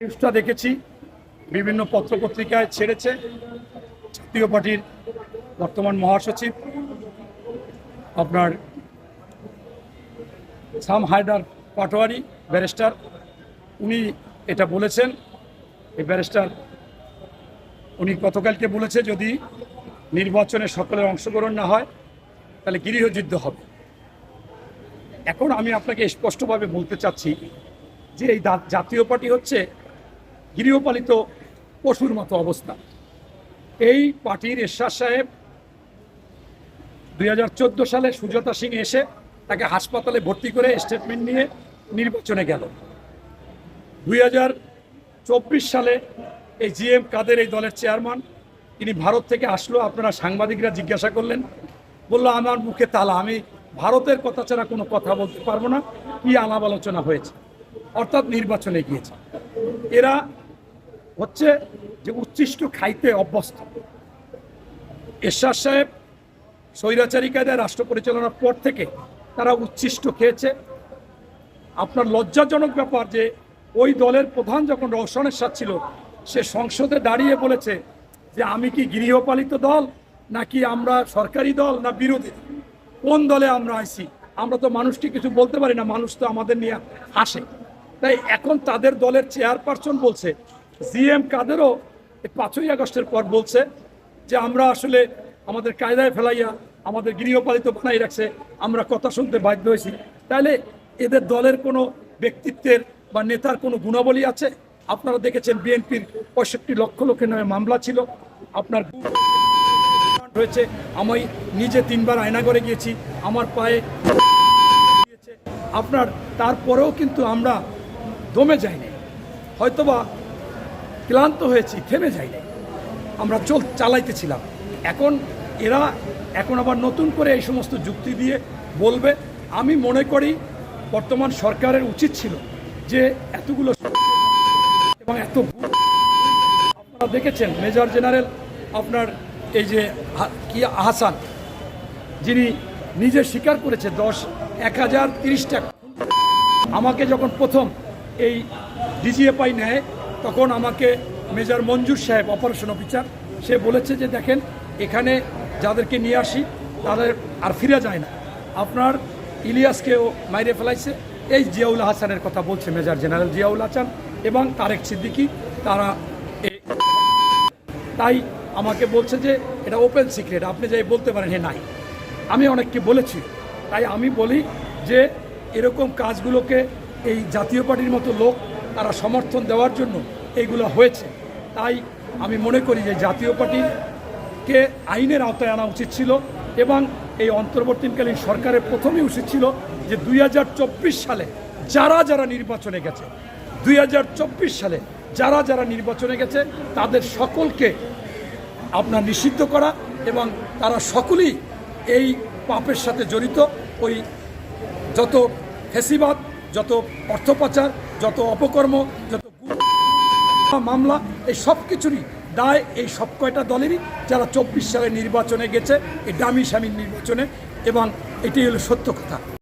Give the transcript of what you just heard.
নিউজটা দেখেছি, বিভিন্ন পত্রপত্রিকায় ছেড়েছে। জাতীয় পার্টির বর্তমান মহাসচিব, আপনার সাম হায়দার পাটোয়ারি, ব্যারিস্টার। উনি এটা বলেছেন, এই ব্যারিস্টার উনি গতকালকে বলেছে, যদি নির্বাচনে সকলের অংশগ্রহণ না হয়, তাহলে গৃহযুদ্ধ হবে। এখন আমি আপনাকে স্পষ্টভাবে বলতে চাচ্ছি যে এই জাতীয় পার্টি হচ্ছে গৃহপালিত পশুর মতো অবস্থা। এই পার্টির এরশাদ সাহেব দুই হাজার চোদ্দ সালে সুজাতা সিং এসে তাকে হাসপাতালে ভর্তি করে স্টেটমেন্ট নিয়ে নির্বাচনে গেল। দুই হাজার চব্বিশ সালে এই জিএম কাদের এই দলের চেয়ারম্যান, তিনি ভারত থেকে আসলো, আপনারা সাংবাদিকরা জিজ্ঞাসা করলেন, বলল, আমার মুখে তালা, আমি ভারতের কথা ছাড়া কোনো কথা বলতে পারব না, কি আলাপ আলোচনা হয়েছে? অর্থাৎ নির্বাচনে গিয়েছে। এরা হচ্ছে যে উচ্ছিষ্ট খাইতে অভ্যস্ত। এরশাদ সাহেব স্বৈরাচারী কায়দায় রাষ্ট্র পরিচালনার পর থেকে তারা উচ্ছিষ্ট খেয়েছে। আপনার লজ্জাজনক ব্যাপার যে ওই দলের প্রধান যখন রওশনের সাথ ছিল, সে সংসদে দাঁড়িয়ে বলেছে যে, আমি কি গৃহপালিত দল নাকি আমরা সরকারি দল না বিরোধী? কোন দলে আমরা আইছি? আমরা তো মানুষকে কিছু বলতে পারি না, মানুষ তো আমাদের নিয়ে আসে। তাই এখন তাদের দলের চেয়ারপারসন বলছে জিএম কাদেরও এই পাঁচই আগস্টের পর বলছে যে আমরা আসলে আমাদের কায়দায় ফেলাইয়া আমাদের গৃহপালিত বানাই রাখছে, আমরা কথা শুনতে বাধ্য হয়েছি। তাহলে এদের দলের কোনো ব্যক্তিত্বের বা নেতার কোনো গুণাবলী আছে? আপনারা দেখেছেন বিএনপির পঁয়ষট্টি লক্ষ লোকের নামে মামলা ছিল। আপনার হয়েছে আমি নিজে তিনবার আয়না করে গিয়েছি, আমার পায়ে। আপনার, তারপরেও কিন্তু আমরা দমে যাইনি। হয়তোবা ক্লান্ত হয়েছি, থেমে যাইনি আমরা চল চালাইতেছিলাম। এখন এরা এখন আবার নতুন করে এই সমস্ত যুক্তি দিয়ে বলবে, আমি মনে করি বর্তমান সরকারের উচিত ছিল যে এতগুলো এবং এত আপনারা দেখেছেন, মেজর জেনারেল আপনার এই যে কি আহসান যিনি নিজে স্বীকার করেছে দশ, এক হাজার তিরিশ টাকা। আমাকে যখন প্রথম এই ডিজিএফআই নেয় তখন আমাকে মেজর মঞ্জুর সাহেব অপারেশন অফিসার সে বলেছে যে, দেখেন, এখানে যাদেরকে নিয়ে আসি, তাদের আর ফিরে যায় না। আপনার ইলিয়াসকেও মাইরে ফেলাইছে। এই জিয়াউল হাসানের কথা বলছে মেজর জেনারেল জিয়াউল হাসান এবং তারেক সিদ্দিকি। তারা তাই আমাকে বলছে যে, এটা ওপেন সিক্রেট আপনি যাই বলতে পারেন হে নাই। আমি অনেককে বলেছি। তাই আমি বলি যে, এরকম কাজগুলোকে এই জাতীয় পার্টির মতো লোক তারা সমর্থন দেওয়ার জন্য এইগুলো হয়েছে। তাই আমি মনে করি যে জাতীয় পার্টিকে আইনের আওতায় আনা উচিত ছিল এবং এই অন্তর্বর্তীকালীন সরকারের প্রথমেই উচিত ছিল যে দুই হাজার চব্বিশ সালে যারা যারা নির্বাচনে গেছে, দুই হাজার চব্বিশ সালে যারা যারা নির্বাচনে গেছে, তাদের সকলকে আপনার নিষিদ্ধ করা এবং তারা সকলেই এই পাপের সাথে জড়িত। ওই যত ফেসিবাদ যত অর্থ পাচার, যত অপকর্ম, যত মামলা, এই সব কিছুরই দায় এই সব কয়টা দলেরই। যারা চব্বিশ সালে নির্বাচনে গেছে, এই ডামি স্বামীর নির্বাচনে, এবং এটি হলো সত্য কথা।